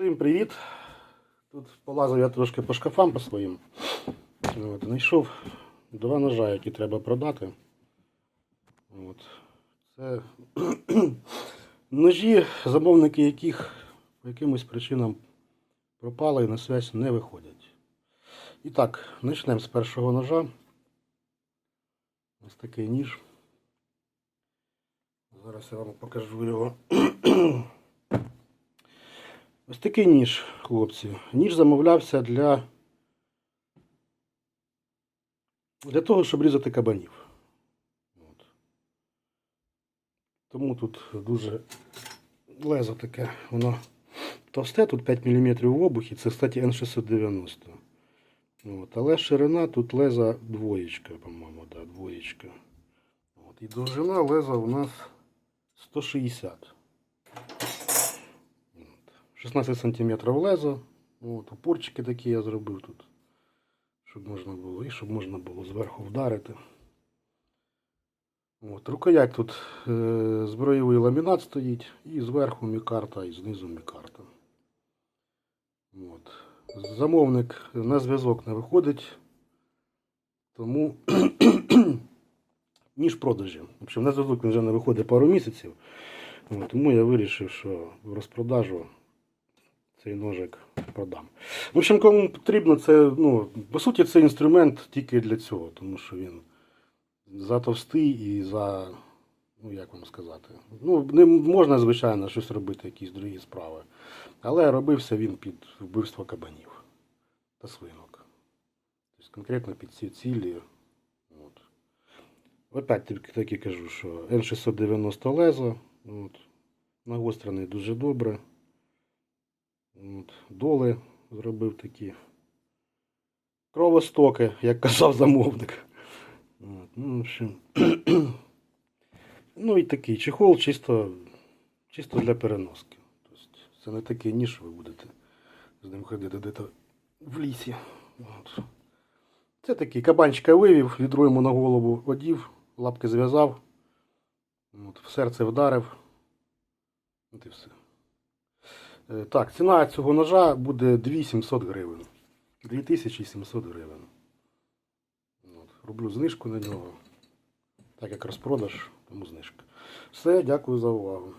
Всім привіт! Тут полазив я трошки по шкафам по своїм. От, знайшов два ножа, які треба продати. От. Це ножі, замовники яких по якимось причинам пропали і на связь не виходять. І так, почнемо з першого ножа. Ось такий ніж. Зараз я вам покажу його. Ось такий ніж, хлопці. Ніж замовлявся для, для того, щоб різати кабанів. От. Тому тут дуже лезо таке, воно товсте, тут 5 мм в обухі, це, кстати, N690. От. Але ширина тут леза двоєчка, по-моєму, да, двоєчка. От. І довжина леза у нас 160. От. 16 см лезо. От. Опорчики такі я зробив тут. Щоб можна було. І щоб можна було зверху вдарити. От. Рукоять тут е, зброєвий ламінат стоїть. І зверху мікарта, і знизу мікарта. От. Замовник на зв'язок не виходить. Тому ніж продажі. В общем, на зв'язок він вже не виходить пару місяців. Тому я вирішив, що розпродажу цей ножик продам. В общем, кому потрібно, це, ну, по суті, це інструмент тільки для цього, тому що він затовстий і за, ну як вам сказати, ну, не можна, звичайно, щось робити, якісь другі справи. Але робився він під вбивство кабанів та свинок. Тобто конкретно під ці цілі. От. Опять таки кажу, що N690 лезо. От. Нагострений дуже добре. От. Доли зробив такі. Кровостоки, як казав замовник. От. Ну, в общем. ну і такий чехол чисто, чисто для переноски. Тобто це не такий ніж, ви будете з ним ходити десь в лісі. От. Це такий кабанчика вивів, відро йому на голову одів, лапки зв'язав, в серце вдарив. От і все. Е, Так, ціна цього ножа буде 2700 гривень. 2700 гривень. От, роблю знижку на нього. Так як розпродаж, тому знижка. Все, дякую за увагу.